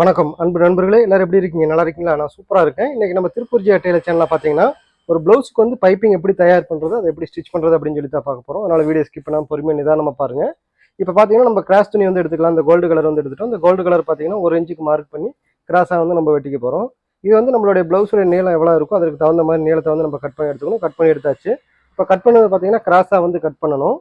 வணக்கம் அன்பு நண்பர்களே எல்லாரும் எப்படி இருக்கீங்க? நல்லா இருக்கீங்களா? நான் சூப்பராக இருக்கேன். இன்றைக்கி நம்ம திருப்பூர் ஜியா டெய்லர் சேனலில் பார்த்தீங்கன்னா ஒரு ப்ளவுஸுக்கு வந்து பைப்பிங் எப்படி தயார் பண்ணுறது அதை எப்படி ஸ்டிச் பண்ணுறது அப்படின்னு சொல்லி தான் பார்க்க போகிறோம் அதனால் வீடியோ ஸ்கிப் பண்ணாமல் பொறுமையாக நிதானமாக பாருங்க. இப்போ பார்த்தீங்கன்னா நம்ம கிராஸ் துணி வந்து எடுத்துக்கலாம். அந்த கோல்டு கலர் வந்து எடுத்துட்டோம். அந்த கோல்டு கலர் பார்த்தீங்கன்னா ஒரு இன்ச்சுக்கு மார்க் பண்ணி கிராஸாக வந்து நம்ம வெட்டிக்க போகிறோம் இது வந்து நம்மளுடைய ப்ளவுஸோட நீளம் எவ்வளோ இருக்கோ அதுக்கு தகுந்த மாதிரி நீளத்தை வந்து நம்ம கட் பண்ணி எடுத்துக்கணும். கட் பண்ணி எடுத்தாச்சு. இப்போ கட் பண்ணது பார்த்தீங்கன்னா கிராஸாக வந்து கட் பண்ணணும்.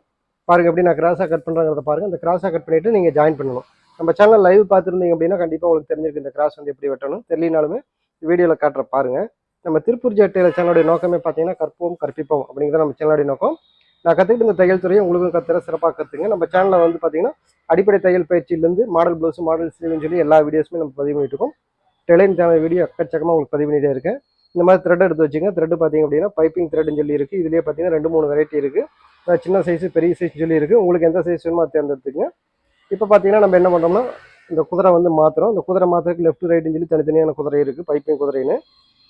பாருங்க எப்படி நான் கிராஸாக கட் பண்ணுறேங்கிறத பாருங்க. அந்த கிராஸாக கட் பண்ணிவிட்டு நீங்கள் ஜாயின் பண்ணணும். நம்ம சேனல் லைவ் பார்த்துருந்தீங்க அப்படின்னா கண்டிப்பாக உங்களுக்கு தெரிஞ்சிருக்கு இந்த கிராஸ் வந்து எப்படி வெட்டணும். தெரியலனாலுமே வீடியோவில் காட்டுற பாருங்கள் நம்ம திருப்பூர் ஜெட்டையில் சேனலுடைய நோக்கமே பார்த்தீங்கன்னா கற்போம் கற்பிப்போம் அப்படிங்கிறது நம்ம சேனலுடைய நோக்கம். நான் கற்றுக்கிட்டு இந்த தையல் துறையை உங்களுக்கும் கத்துற சிறப்பாக கற்றுங்க நம்ம சேனலில் வந்து பார்த்தீங்கன்னா அடிப்படை தையல் பயிற்சியிலேருந்து மாடல் ப்ளவுஸ் மாடல் ஸ்லீவ்னு சொல்லி எல்லா வீடியோஸுமே நம்ம பதிவு பண்ணிட்டு இருக்கோம். டெலைன் தேவை வீடியோ எக்கச்சக்கமாக உங்களுக்கு பதிவு பண்ணிட்டே இருக்கேன் இந்த மாதிரி த்ரெட் எடுத்து வச்சுங்க. த்ரெட் பார்த்தீங்க அப்படின்னா பைப்பிங் த்ரெட்னு சொல்லி இருக்குது இதுலேயே பார்த்தீங்கன்னா ரெண்டு மூணு வெரைட்டி இருக்குது சின்ன சைஸ் பெரிய சைஸ் சொல்லி இருக்குது உங்களுக்கு எந்த சைஸ் வேணுமோ அதை தேர்ந்தெடுத்துங்க இப்போ பார்த்தீங்கன்னா நம்ம என்ன பண்ணுறோம்னா இந்த குதிரை வந்து மாற்றுறோம் இந்த குதிரை மாற்றுறதுக்கு லெஃப்ட் ரைட்டுன்னு சொல்லி தனித்தனியான குதிரை இருக்குது பைப்பையும் குதிரைன்னு.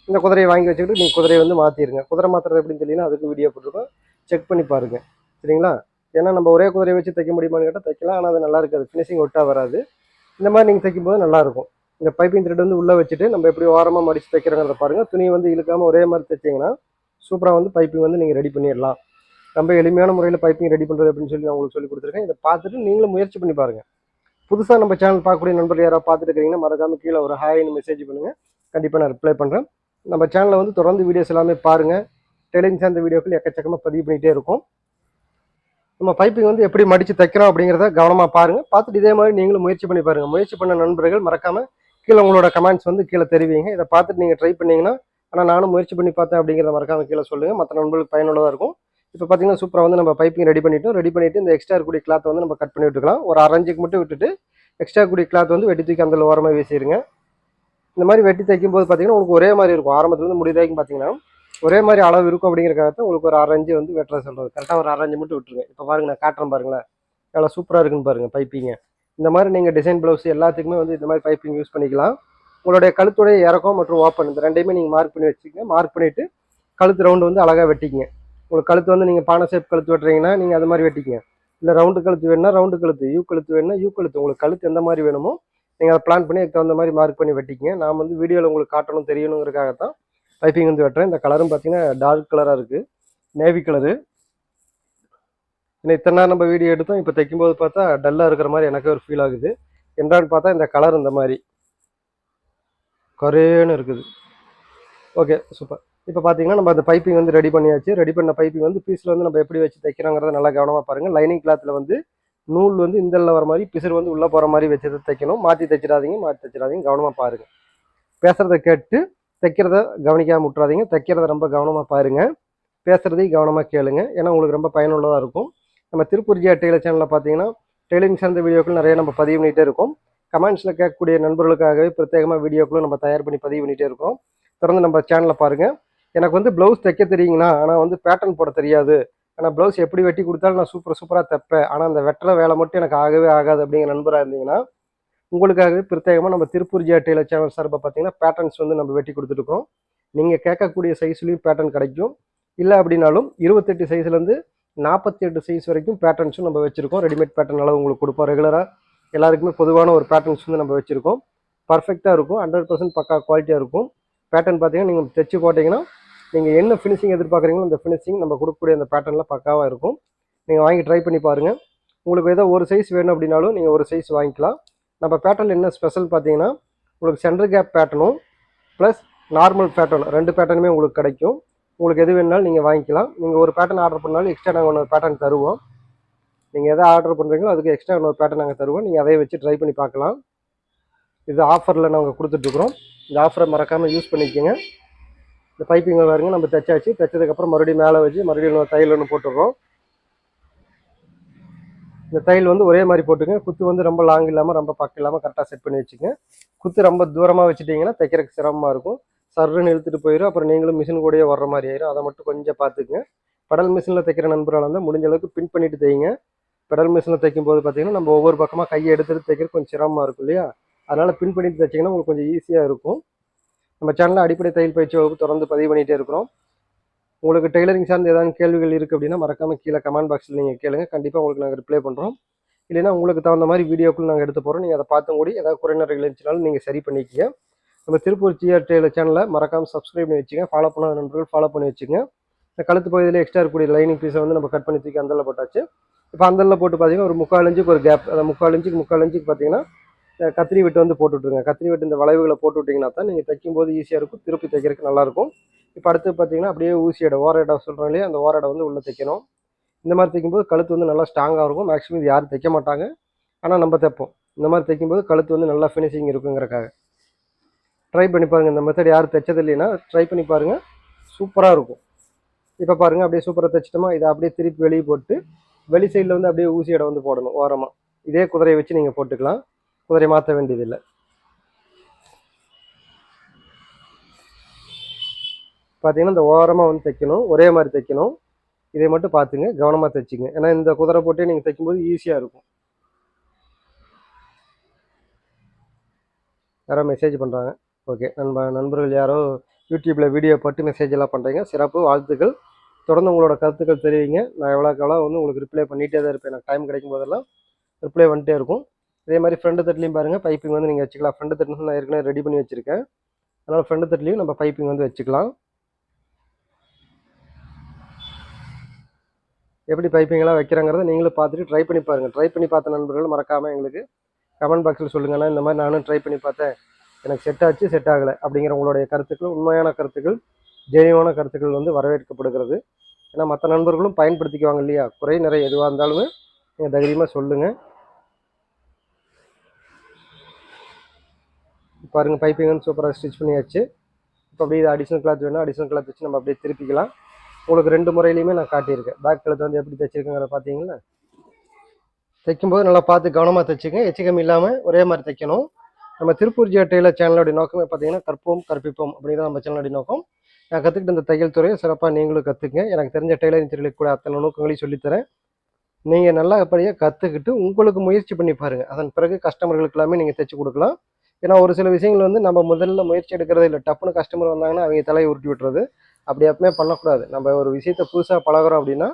இந்த குதிரையை வாங்கி வச்சுக்கிட்டு நீங்கள் குதிரையை வந்து மாற்றிடுங்க குதிரை மாற்றுறது எப்படின்னு சொல்லினா அதுக்கு வீடியோ போட்டிருக்கோம். செக் பண்ணி பாருங்கள் சரிங்களா? ஏன்னா நம்ம ஒரே குதிரையை வச்சு தைக்க முடியுமான்னு கேட்டால் தைக்கலாம். ஆனால் அது நல்லா இருக்காது. ஃபினிஷிங் ஒட்டா வராது. இந்த மாதிரி நீங்கள் தைக்கும்போது நல்லாயிருக்கும் இந்த பைப்பிங் த்ரெட் வந்து உள்ளே வச்சுட்டு நம்ம எப்படி ஓரமாக மடித்து தைக்கிறோங்கிறத பாருங்கள் துணியை வந்து இழுக்காமல் ஒரே மாதிரி தைச்சிங்கன்னா சூப்பராக வந்து பைப்பிங் வந்து நீங்கள் ரெடி பண்ணிடலாம். ரொம்ப எளிமையான முறையில் பைப்பிங் ரெடி பண்ணுறது அப்படின்னு சொல்லி உங்களுக்கு சொல்லி கொடுத்துருக்கேன். இதை பார்த்துட்டு நீங்களும் முயற்சி பண்ணி பாருங்கள் புதுசாக நம்ம சேனல் பார்க்கக்கூடிய நண்பர்கள் யாராவது பார்த்துட்டு இருக்கீங்கன்னா மறக்காமல் கீழே ஒரு ஹாய்னு மெசேஜ் பண்ணுங்கள் கண்டிப்பாக நான் ரிப்ளை பண்ணுறேன் நம்ம சேனலில் வந்து தொடர்ந்து வீடியோஸ் எல்லாமே பாருங்கள் டெலிங் சேர்ந்த வீடியோக்கள் எக்கச்சக்கமாக பதிவு பண்ணிகிட்டே இருக்கும். நம்ம பைப்பிங் வந்து எப்படி மடித்து தைக்கிறோம் அப்படிங்கிறத கவனமாக பாருங்கள் பார்த்துட்டு இதே மாதிரி நீங்களும் முயற்சி பண்ணி பாருங்கள் முயற்சி பண்ண நண்பர்கள் மறக்காமல் கீழே உங்களோட கமெண்ட்ஸ் வந்து கீழே தெரிவிங்க. இதை பார்த்துட்டு நீங்கள் ட்ரை பண்ணிங்கன்னா ஆனால் நானும் முயற்சி பண்ணி பார்த்தேன் அப்படிங்கிறத மறக்காமல் கீழே சொல்லுங்கள் மற்ற நண்பர்களுக்கு பயனுள்ளதாக இருக்கும். இப்போ பார்த்தீங்கன்னா சூப்பராக வந்து நம்ம பைப்பிங் ரெடி பண்ணிட்டோம். ரெடி பண்ணிவிட்டு இந்த எக்ஸ்ட்ரா இருக்கக்கூடிய கிளாத்தை வந்து நம்ம கட் பண்ணி விட்டுக்கலாம். ஒரு அரைஞ்சுக்கு மட்டும் விட்டுட்டு எக்ஸ்ட்ரா கூடிய கிளாத் வந்து வெட்டி தூக்கி அந்த ஓரமாக வீசிடுங்க இந்த மாதிரி வெட்டி தைக்கும் போது பார்த்தீங்கன்னா உங்களுக்கு ஒரே மாதிரி இருக்கும். ஆரம்பத்துலேருந்து முடிவு வரைக்கும் பார்த்தீங்கன்னா ஒரே மாதிரி அளவு இருக்கும் அப்படிங்கிறக்காக உங்களுக்கு ஒரு அரைஞ்சு வந்து வெட்டுற சொல்கிறது கரெக்டாக ஒரு அரைஞ்சு மட்டும் விட்டுருங்க. இப்போ பாருங்கள் நான் காட்டுறேன் பாருங்களேன். எவ்வளோ சூப்பராக இருக்குன்னு பாருங்கள் பைப்பிங்க இந்த மாதிரி நீங்கள் டிசைன் ப்ளவுஸ் எல்லாத்துக்குமே வந்து இந்த மாதிரி பைப்பிங் யூஸ் பண்ணிக்கலாம். உங்களுடைய கழுத்துடைய இறக்கம் மற்றும் ஓப்பன் இந்த ரெண்டையுமே நீங்கள் மார்க் பண்ணி வச்சுக்கோங்க. மார்க் பண்ணிவிட்டு கழுத்து ரவுண்டு வந்து அழகாக வெட்டிக்கங்க. உங்களுக்கு கழுத்து வந்து நீங்கள் பானை ஷேப் கழுத்து வெட்டுறீங்கன்னா நீங்கள் அது மாதிரி வெட்டிக்கங்க. இல்லை ரவுண்டு கழுத்து வேணும்னா ரவுண்டு கழுத்து யூ கழுத்து வேணும்னா யூ கழுத்து. உங்களுக்கு கழுத்து எந்த மாதிரி வேணுமோ நீங்கள் அதை பிளான் பண்ணி அதுக்கு தகுந்த மாதிரி மார்க் பண்ணி வெட்டிக்கங்க. நான் வந்து வீடியோவில் உங்களுக்கு காட்டணும் தெரியணுங்கிறதுக்காக தான் பைப்பிங் வந்து வெட்டுறேன். இந்த கலரும் பார்த்தீங்கன்னா டார்க் கலராக இருக்குது நேவி கலரு இன்னும் இத்தனை நேரம் நம்ம வீடியோ எடுத்தோம். இப்போ தைக்கும்போது பார்த்தா டல்லாக இருக்கிற மாதிரி எனக்கு ஒரு ஃபீல் ஆகுது. என்னன்னு பார்த்தா இந்த கலர் இந்த மாதிரி. குறையன்னு இருக்குது. ஓகே சூப்பர் இப்போ பார்த்தீங்கன்னா நம்ம அந்த பைப்பிங் வந்து ரெடி பண்ணியாச்சு. ரெடி பண்ண பைப்பிங் வந்து பீஸில் வந்து நம்ம எப்படி வச்சு தைக்கிறோங்கிறத நல்லா கவனமாக பாருங்கள் லைனிங் கிளாத்தில் வந்து நூல் வந்து இந்த வர மாதிரி பிசுறு வந்து உள்ளே போகிற மாதிரி வச்சு தைக்கணும். மாற்றி தைச்சிடாதீங்க மாற்றி தைச்சிடாதீங்க. கவனமாக பாருங்கள் பேசுகிறத கேட்டு தைக்கிறத கவனிக்காமல் விட்றாதீங்க தைக்கிறத ரொம்ப கவனமாக பாருங்கள் பேசுகிறதையும் கவனமாக கேளுங்க. ஏன்னா உங்களுக்கு ரொம்ப பயனுள்ளதாக இருக்கும். நம்ம திருப்பூர் ஜியா டெய்லர் சேனலில் பார்த்தீங்கன்னா டெய்லரிங் சார்ந்த வீடியோக்கள் நிறைய நம்ம பதிவு பண்ணிகிட்டே இருக்கோம். கமெண்ட்ஸில் கேட்கக்கூடிய நண்பர்களுக்காகவே பிரத்யேகமாக வீடியோக்களும் நம்ம தயார் பண்ணி பதிவு பண்ணிகிட்டே இருக்கோம். தொடர்ந்து நம்ம சேனலை பாருங்கள் எனக்கு வந்து ப்ளவுஸ் தைக்க தெரியுங்கண்ணா. ஆனால் வந்து பேட்டர்ன் போட தெரியாது. ஆனால் ப்ளவுஸ் எப்படி வெட்டி கொடுத்தாலும் நான் சூப்பர் சூப்பராக தைப்பேன். ஆனால் அந்த வெட்டுற வேலை மட்டும் எனக்கு ஆகவே ஆகாது அப்படிங்கிற நண்பராக இருந்தீங்கன்னா உங்களுக்காகவே பிரத்யேகமாக நம்ம திருப்பூர் ஜியா டெய்லர் சேனல் சார்பாக பார்த்தீங்கன்னா பேட்டர்ன்ஸ் வந்து நம்ம வெட்டி கொடுத்துருக்கோம் நீங்கள் கேட்கக்கூடிய சைஸ்லேயும் பேட்டர்ன் கிடைக்கும். இல்லை அப்படின்னாலும் இருபத்தெட்டு சைஸ்லேருந்து நாற்பத்தி எட்டு சைஸ் வரைக்கும் பேட்டர்ன்ஸும் நம்ம வச்சுருக்கோம். ரெடிமேட் பேட்டர்ன் அளவு உங்களுக்கு கொடுப்போம் ரெகுலராக எல்லாருக்குமே பொதுவான ஒரு பேட்டர்ன்ஸ் வந்து நம்ம வச்சுருக்கோம். பர்ஃபெக்டாக இருக்கும். ஹண்ட்ரட் பர்சன்ட் பக்கா குவாலிட்டியாக இருக்கும். பேட்டர்ன் பார்த்தீங்கன்னா நீங்கள் தைச்சு போட்டிங்கன்னா நீங்கள் என்ன ஃபினிஷிங் எதிர்பார்க்குறீங்களோ அந்த ஃபினிஷிங் நம்ம கொடுக்கக்கூடிய அந்த பேட்டர்னில் பக்காவாக இருக்கும். நீங்கள் வாங்கி ட்ரை பண்ணி பாருங்கள் உங்களுக்கு ஏதோ ஒரு சைஸ் வேணும் அப்படின்னாலும் நீங்கள் ஒரு சைஸ் வாங்கிக்கலாம். நம்ம பேட்டர்ன் என்ன ஸ்பெஷல் பார்த்தீங்கன்னா உங்களுக்கு சென்டர் கேப் பேட்டர்னும் ப்ளஸ் நார்மல் பேட்டர்ன் ரெண்டு பேட்டர்னுமே உங்களுக்கு கிடைக்கும். உங்களுக்கு எது வேணுனாலும் நீங்கள் வாங்கிக்கலாம். நீங்கள் ஒரு பேட்டர்ன் ஆர்டர் பண்ணாலும் எக்ஸ்ட்ரா நாங்கள் ஒன்று பேட்டர்ன் தருவோம். நீங்கள் எதை ஆர்டர் பண்ணுறீங்களோ அதுக்கு எக்ஸ்ட்ரா இன்னொரு பேட்டர்ன் நாங்கள் தருவோம். நீங்கள் அதை வச்சு ட்ரை பண்ணி பார்க்கலாம். இது ஆஃபரில் நாங்கள் கொடுத்துட்ருக்குறோம் இந்த ஆஃபரை மறக்காமல் யூஸ் பண்ணிக்கோங்க. இந்த பைப்பிங் பாருங்க நம்ம தைச்சாச்சு. தைச்சதுக்கப்புறம் மறுபடியும் மேலே வச்சு மறுபடியும் இன்னொரு தையல் ஒன்று போட்டுடுறோம். இந்த தையல் வந்து ஒரே மாதிரி போட்டுங்க. குத்து வந்து ரொம்ப லாங் இல்லாமல் ரொம்ப பக்கம் இல்லாமல் கரெக்டாக செட் பண்ணி வச்சுங்க. குத்து ரொம்ப தூரமாக வச்சுட்டிங்கன்னா தைக்கிறதுக்கு சிரமமாக இருக்கும். சர்ன்னு இழுத்துட்டு போயிடும் அப்புறம் நீங்களும் மிஷின் கூடயே வர்ற மாதிரி ஆயிரும். அதை மட்டும் கொஞ்சம் பார்த்துக்குங்க. பெடல் மிஷினில் தைக்கிற நண்பர்களாக இருந்தால் முடிஞ்ச அளவுக்கு பின் பண்ணிட்டு தைங்க. பெடல் மிஷினில் தைக்கும் போது பார்த்தீங்கன்னா நம்ம ஒவ்வொரு பக்கமாக கையை எடுத்துகிட்டு தைக்கிறது கொஞ்சம் சிரமமாக இருக்கும் இல்லையா? அதனால் பின் பண்ணிட்டு தைச்சிங்கன்னா உங்களுக்கு கொஞ்சம் ஈஸியாக இருக்கும். நம்ம சேனலில் அடிப்படை தையல் பயிற்சி வகுப்பு தொடர்ந்து பதிவு பண்ணிகிட்டே இருக்கிறோம். உங்களுக்கு டெய்லரிங் சார்ந்த ஏதாவது கேள்விகள் இருக்குது அப்படின்னா மறக்காமல் கீழே கமெண்ட் பாக்ஸில் நீங்கள் கேளுங்க. கண்டிப்பாக உங்களுக்கு நாங்கள் ரிப்ளை பண்ணுறோம் இல்லைனா உங்களுக்கு தகுந்த மாதிரி வீடியோக்குள் நாங்கள் எடுத்து போகிறோம் நீங்கள் அதை பார்த்தும் கூடி ஏதாவது குறைநிறைகள் இருந்துச்சுனாலும் நீங்கள் சரி பண்ணிக்கங்க. நம்ம திருப்பூர் ஜிஆர் டெய்லர் சேனலை மறக்காமல் சப்ஸ்கிரைப் பண்ணி வச்சுங்க. ஃபாலோ பண்ணாத நண்பர்கள் ஃபாலோ பண்ணி வச்சுங்க. இந்த கழுத்து பகுதியில் எக்ஸ்ட்ரா இருக்கக்கூடிய லைனிங் பீஸை வந்து நம்ம கட் பண்ணி தூக்கி அந்தலில் போட்டாச்சு. இப்போ அந்தலில் போட்டு பார்த்தீங்கன்னா ஒரு முக்கால் இஞ்சுக்கு ஒரு கேப் அந்த முக்கால் இஞ்சுக்கு முக்கால் இஞ்சுக்கு பார்த்தீங்கன்னா கத்திரி வெட்டு வந்து போட்டு விட்ருங்க கத்திரி வெட்டு இந்த வளைவுகளை போட்டு விட்டிங்கன்னா தான் நீங்கள் தைக்கும்போது ஈஸியாக இருக்கும். திருப்பி தைக்கிறதுக்கு நல்லாயிருக்கும் இப்போ அடுத்து பார்த்தீங்கன்னா அப்படியே ஊசியோட ஓர இடம் சொல்கிறோம் இல்லையா? அந்த ஓர இடம் வந்து உள்ளே தைக்கணும். இந்த மாதிரி தைக்கும்போது கழுத்து வந்து நல்லா ஸ்ட்ராங்காக இருக்கும். மேக்ஸிமம் இது யாரும் தைக்க மாட்டாங்க. ஆனால் நம்ம தைப்போம். இந்த மாதிரி தைக்கும்போது கழுத்து வந்து நல்லா ஃபினிஷிங் இருக்குங்கிறக்காக. ட்ரை பண்ணி பாருங்கள் இந்த மெத்தட் யாரும் தைச்சது இல்லைன்னா ட்ரை பண்ணி பாருங்கள் சூப்பராக இருக்கும். இப்போ பாருங்கள் அப்படியே சூப்பராக தைச்சிட்டோமா? இதை அப்படியே திருப்பி வெளியே போட்டு வெளி சைடில் வந்து அப்படியே ஊசி இடம் வந்து போடணும். ஓரமாக இதே குதிரையை வச்சு நீங்கள் போட்டுக்கலாம். குதிரை மாற்ற வேண்டியதில்லை. பார்த்தீங்கன்னா இந்த ஓரமாக வந்து தைக்கணும். ஒரே மாதிரி தைக்கணும். இதை மட்டும் பார்த்துங்க. கவனமாக தைச்சிங்க. ஏன்னா இந்த குதிரை போட்டே நீங்கள் தைக்கும்போது ஈஸியாக இருக்கும். யாரோ மெசேஜ் பண்ணுறாங்க ஓகே நண்ப நண்பர்கள் யாரோ யூடியூப்பில் வீடியோ போட்டு மெசேஜ் எல்லாம் பண்ணுறீங்க சிறப்பு வாழ்த்துக்கள். தொடர்ந்து உங்களோட கருத்துக்கள் தெரிவிங்க. நான் எவ்வளோக்கு எவ்வளோ வந்து உங்களுக்கு ரிப்ளை பண்ணிகிட்டே தான் இருப்பேன். எனக்கு டைம் கிடைக்கும் போதெல்லாம் ரிப்ளை வந்துட்டே இருக்கும். இதே மாதிரி ஃப்ரெண்டு தட்லையும் பாருங்கள் பைப்பிங் வந்து நீங்கள் வச்சுக்கலாம். ஃப்ரெண்டு தட்டு நான் ஏற்கனவே ரெடி பண்ணி வச்சுருக்கேன். அதனால் ஃப்ரெண்டு தட்லையும் நம்ம பைப்பிங் வந்து வச்சுக்கலாம். எப்படி பைப்பிங்கெல்லாம் வைக்கிறாங்கிறத நீங்களும் பார்த்துட்டு ட்ரை பண்ணி பாருங்கள் ட்ரை பண்ணி பார்த்த நண்பர்கள் மறக்காமல் எங்களுக்கு கமெண்ட் பாக்ஸில் சொல்லுங்கண்ணா இந்த மாதிரி நானும் ட்ரை பண்ணி பார்த்தேன். எனக்கு செட் ஆச்சு செட் ஆகலை அப்படிங்கிற உங்களுடைய கருத்துக்கள் உண்மையான கருத்துக்கள் ஜெனிவான கருத்துக்கள் வந்து வரவேற்கப்படுகிறது. ஏன்னா மற்ற நண்பர்களும் பயன்படுத்திக்குவாங்க இல்லையா? குறை நிறைய எதுவாக இருந்தாலுமே நீங்கள் தைரியமாக சொல்லுங்கள் பாருங்கள் பைப்பிங் வந்து சூப்பராக ஸ்டிச் பண்ணியாச்சு. இப்போ அப்படியே இது அடிஷனல் கிளாத் வேணும் அடிஷனல் கிளாத் வச்சு நம்ம அப்படியே திருப்பிக்கலாம். உங்களுக்கு ரெண்டு முறையிலையுமே நான் காட்டியிருக்கேன். பேக் கழுத்து வந்து எப்படி தைச்சிருக்கேங்கிறத பார்த்தீங்களா தைக்கும்போது நல்லா பார்த்து கவனமாக தைச்சிங்க எச்சிக்கம் இல்லாமல் ஒரே மாதிரி தைக்கணும். நம்ம திருப்பூர் ஜியா டெய்லர் சேனலோட நோக்கமே பார்த்தீங்கன்னா கற்போம் கற்பிப்போம் அப்படிங்கிற நம்ம சேனலோடைய நோக்கம். நான் கற்றுக்கிட்ட இந்த தையல் துறையை சிறப்பாக நீங்களும் கற்றுக்குங்க எனக்கு தெரிஞ்ச டெய்லரிங் துறையில் கூட அத்தனை நோக்கங்களையும் சொல்லித்தரேன். நீங்கள் நல்லா அப்படியே கற்றுக்கிட்டு உங்களுக்கு முயற்சி பண்ணி பாருங்கள் அதன் பிறகு கஸ்டமர்களுக்கு எல்லாமே நீங்கள் தைச்சி கொடுக்கலாம். ஏன்னா ஒரு சில விஷயங்கள் வந்து நம்ம முதல்ல முயற்சி எடுக்கிறதே இல்லை. டப்புன்னு கஸ்டமர் வந்தாங்கன்னா அவங்க தலையை உருட்டி விட்டுறது. அப்படி எப்பவுமே பண்ணக்கூடாது. நம்ம ஒரு விஷயத்த புதுசாக பழகுறோம் அப்படின்னா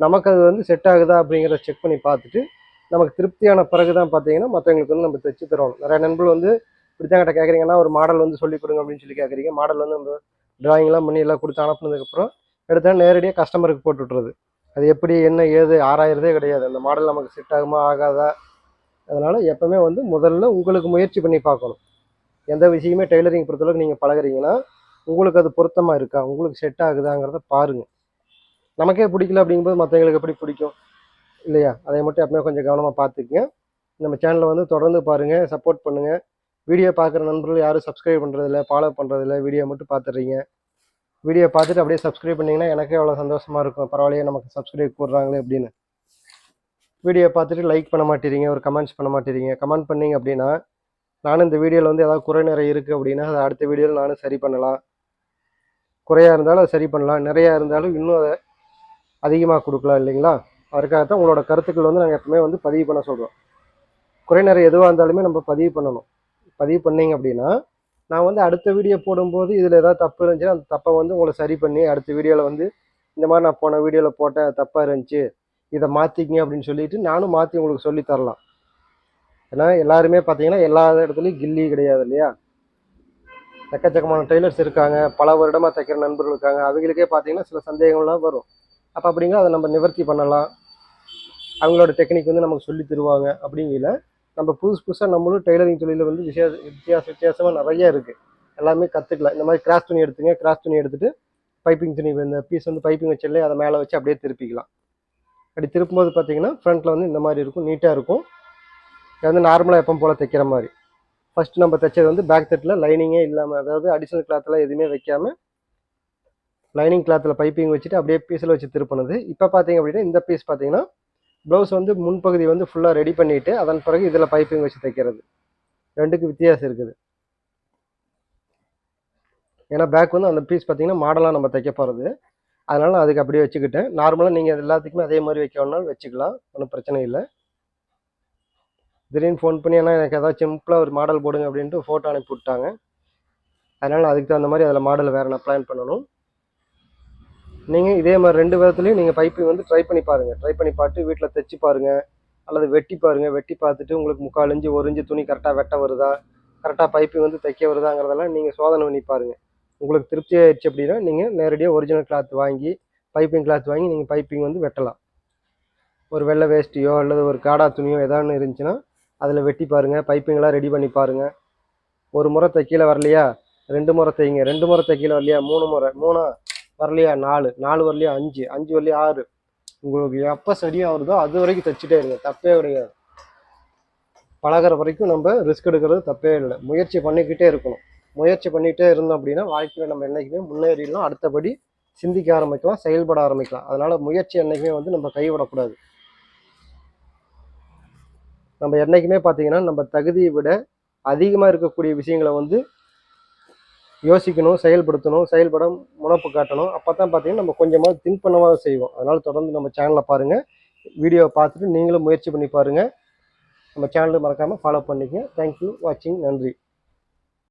நமக்கு அது வந்து செட் ஆகுதா அப்படிங்கிறத செக் பண்ணி பார்த்துட்டு நமக்கு திருப்தியான பிறகு தான் பார்த்தீங்கன்னா மற்றவங்களுக்கு வந்து நம்ம தைச்சு தரோம் நிறைய நண்பர்கள் வந்து இப்படித்தாங்கிட்ட கேட்குறீங்கன்னா ஒரு மாடல் வந்து சொல்லி கொடுங்க அப்படின்னு சொல்லி கேட்குறீங்க மாடல் வந்து நம்ம டிராயிங்லாம் பண்ணி எல்லாம் கொடுத்து அனுப்புனதுக்கப்புறம் எடுத்தா நேரடியாக கஸ்டமருக்கு போட்டு விட்றது அது எப்படி என்ன ஏது ஆராயிறதே கிடையாது. அந்த மாடல் நமக்கு செட் ஆகுமா ஆகாதா அதனால் எப்போவுமே வந்து முதல்ல உங்களுக்கு முயற்சி பண்ணி பார்க்கணும். எந்த விஷயமே டெய்லரிங் பொறுத்தளவுக்கு நீங்கள் பழகுறீங்கன்னா உங்களுக்கு அது பொருத்தமாக இருக்கா? உங்களுக்கு செட் ஆகுதாங்கிறத பாருங்கள் நமக்கே பிடிக்கல அப்படிங்கும்போது மற்றவங்களுக்கு எப்படி பிடிக்கும்? இல்லையா? அதை மட்டும் எப்பவுமே கொஞ்சம் கவனமாக பார்த்துக்குங்க. நம்ம சேனலை வந்து தொடர்ந்து பாருங்கள் சப்போர்ட் பண்ணுங்கள் வீடியோ பார்க்குற நண்பர்கள் யாரும் சப்ஸ்கிரைப் பண்ணுறதில்ல ஃபாலோ பண்ணுறதில்ல வீடியோ மட்டும் பார்த்துடுறீங்க. வீடியோ பார்த்துட்டு அப்படியே சப்ஸ்கிரைப் பண்ணிங்கன்னா எனக்கே எவ்வளோ சந்தோஷமாக இருக்கும். பரவாயில்லையே நமக்கு சப்ஸ்கிரைப் போடுறாங்களே அப்படின்னு. வீடியோ பார்த்துட்டு லைக் பண்ண மாட்டேறீங்க ஒரு கமெண்ட்ஸ் பண்ண மாட்டேறீங்க கமெண்ட் பண்ணீங்க அப்படின்னா நானும் இந்த வீடியோவில் வந்து ஏதாவது குறை நிறைய இருக்குது அப்படின்னா அதை அடுத்த வீடியோவில் நானும் சரி பண்ணலாம். குறையாக இருந்தாலும் அதை சரி பண்ணலாம். நிறையா இருந்தாலும் இன்னும் அதை அதிகமாக கொடுக்கலாம் இல்லைங்களா? அதுக்காகத்தான் உங்களோட கருத்துக்கள் வந்து நாங்கள் எப்பவுமே வந்து பதிவு பண்ண சொல்கிறோம் குறை நிறைய எதுவாக இருந்தாலுமே நம்ம பதிவு பண்ணணும். பதிவு பண்ணிங்க அப்படின்னா நான் வந்து அடுத்த வீடியோ போடும்போது இதில் ஏதாவது தப்பு இருந்துச்சுன்னா அந்த தப்பை வந்து உங்களை சரி பண்ணி அடுத்த வீடியோவில் வந்து இந்த மாதிரி நான் போன வீடியோவில் போட்டேன் அது தப்பாக இருந்துச்சு இதை மாற்றிக்கிங்க அப்படின்னு சொல்லிட்டு நானும் மாற்றி உங்களுக்கு சொல்லி தரலாம். ஏன்னா எல்லாருமே பார்த்தீங்கன்னா எல்லா இடத்துலையும் கில்லி கிடையாது இல்லையா? எக்கச்சக்கமான டெய்லர்ஸ் இருக்காங்க பல வருடமாக தைக்கிற நண்பர்கள் இருக்காங்க அவங்களுக்கே பார்த்தீங்கன்னா சில சந்தேகங்கள்லாம் வரும். அப்போ அப்படிங்க அதை நம்ம நிவர்த்தி பண்ணலாம். அவங்களோட டெக்னிக் வந்து நமக்கு சொல்லி தருவாங்க அப்படிங்கல நம்ம புதுசு புதுசாக நம்மளும் டெய்லரிங் தொழிலில் வந்து விசேஷ வித்தியாச வித்தியாசமாக நிறைய இருக்குது எல்லாமே கற்றுக்கலாம் இந்த மாதிரி கிராஸ் துணி எடுத்துங்க கிராஸ் துணி எடுத்துட்டு பைப்பிங் துணி இந்த பீஸ் வந்து பைப்பிங் வச்சிடல அதை மேலே வச்சு அப்படியே திருப்பிக்கலாம். அப்படி திருப்பும்போது பார்த்தீங்கன்னா ஃப்ரண்ட்டில் வந்து இந்த மாதிரி இருக்கும் நீட்டாக இருக்கும். இது வந்து நார்மலாக எப்போ போல் தைக்கிற மாதிரி. ஃபஸ்ட்டு நம்ம தைச்சது வந்து பேக் தட்டில் லைனிங்கே இல்லாமல் அதாவது அடிஷ்னல் கிளாத்தில் எதுவுமே வைக்காமல் லைனிங் கிளாத்தில் பைப்பிங் வச்சுட்டு அப்படியே பீஸில் வச்சு திருப்பினது. இப்போ பார்த்தீங்க அப்படின்னா இந்த பீஸ் பார்த்தீங்கன்னா ப்ளவுஸ் வந்து முன்பகுதி வந்து ஃபுல்லாக ரெடி பண்ணிவிட்டு அதன் பிறகு இதில் பைப்பிங் வச்சு தைக்கிறது. ரெண்டுக்கு வித்தியாசம் இருக்குது. ஏன்னா பேக் வந்து அந்த பீஸ் பார்த்தீங்கன்னா மாடலாக நம்ம தைக்க போகிறது அதனால் நான் அதுக்கு அப்படியே வச்சுக்கிட்டேன். நார்மலாக நீங்கள் எல்லாத்துக்குமே அதே மாதிரி வைக்கணும்னாலும் வச்சுக்கலாம். ஒன்றும் பிரச்சனை இல்லை. திடீர்னு ஃபோன் பண்ணி ஏன்னா எனக்கு ஏதாவது சிம்பிளாக ஒரு மாடல் போடுங்க அப்படின்ட்டு ஃபோட்டோ அனுப்பி விட்டாங்க. அதனால் அதுக்கு தகுந்த மாதிரி அதில் மாடல் வேறு நான் பிளான் பண்ணணும். நீங்கள் இதே மாதிரி ரெண்டு விதத்துலையும் நீங்கள் பைப்பிங் வந்து ட்ரை பண்ணி பாருங்கள் ட்ரை பண்ணி பார்த்து வீட்டில் தைச்சி பாருங்கள் அல்லது வெட்டி பாருங்கள் வெட்டி பார்த்துட்டு உங்களுக்கு முக்கால் இஞ்சி ஒரு இஞ்சு துணி கரெக்டாக வெட்ட வருதா? கரெக்டாக பைப்பிங் வந்து தைக்க வருதாங்கிறதெல்லாம் நீங்கள் சோதனை பண்ணி பாருங்கள் உங்களுக்கு திருப்தி ஆயிடுச்சு அப்படின்னா நீங்கள் நேரடியாக ஒரிஜினல் கிளாத் வாங்கி பைப்பிங் கிளாத் வாங்கி நீங்கள் பைப்பிங் வந்து வெட்டலாம். ஒரு வெள்ளை வேஷ்டியோ அல்லது ஒரு காடா துணியோ ஏதாவது இருந்துச்சுன்னா அதில் வெட்டி பாருங்கள் பைப்பிங்கெல்லாம் ரெடி பண்ணி பாருங்கள் ஒரு முறை தைக்கல வரலையா? ரெண்டு முறை தைங்க. ரெண்டு முறை தைக்கல வரலையா? மூணு முறை. மூணா வரலையா? நாலு. நாலு வரலையா? அஞ்சு. அஞ்சு வரலையா? ஆறு. உங்களுக்கு எப்போ சரியாக வருதோ அது வரைக்கும் தைச்சிட்டே இருங்க. தப்பே கிடையாது. பழகுற வரைக்கும் நம்ம ரிஸ்க் எடுக்கிறது தப்பே இல்லை. முயற்சி பண்ணிக்கிட்டே இருக்கணும். முயற்சி பண்ணிகிட்டே இருந்தோம் அப்படின்னா வாழ்க்கையில் நம்ம என்றைக்குமே முன்னேறிடலாம். அடுத்தபடி சிந்திக்க ஆரம்பிக்கலாம் செயல்பட ஆரம்பிக்கலாம். அதனால் முயற்சி என்றைக்குமே வந்து நம்ம கைவிடக்கூடாது. நம்ம என்றைக்குமே பார்த்தீங்கன்னா நம்ம தகுதியை விட அதிகமாக இருக்கக்கூடிய விஷயங்களை வந்து யோசிக்கணும் செயல்படுத்தணும் செயல்பட முனப்பு காட்டணும். அப்போ தான் பார்த்தீங்கன்னா நம்ம கொஞ்சமாக திங்க் பண்ணவாக செய்வோம். அதனால் தொடர்ந்து நம்ம சேனலை பாருங்கள் வீடியோவை பார்த்துட்டு நீங்களும் முயற்சி பண்ணி பாருங்கள் நம்ம சேனலை மறக்காமல் ஃபாலோ பண்ணிக்கங்க. தேங்க்யூ வாட்சிங் நன்றி.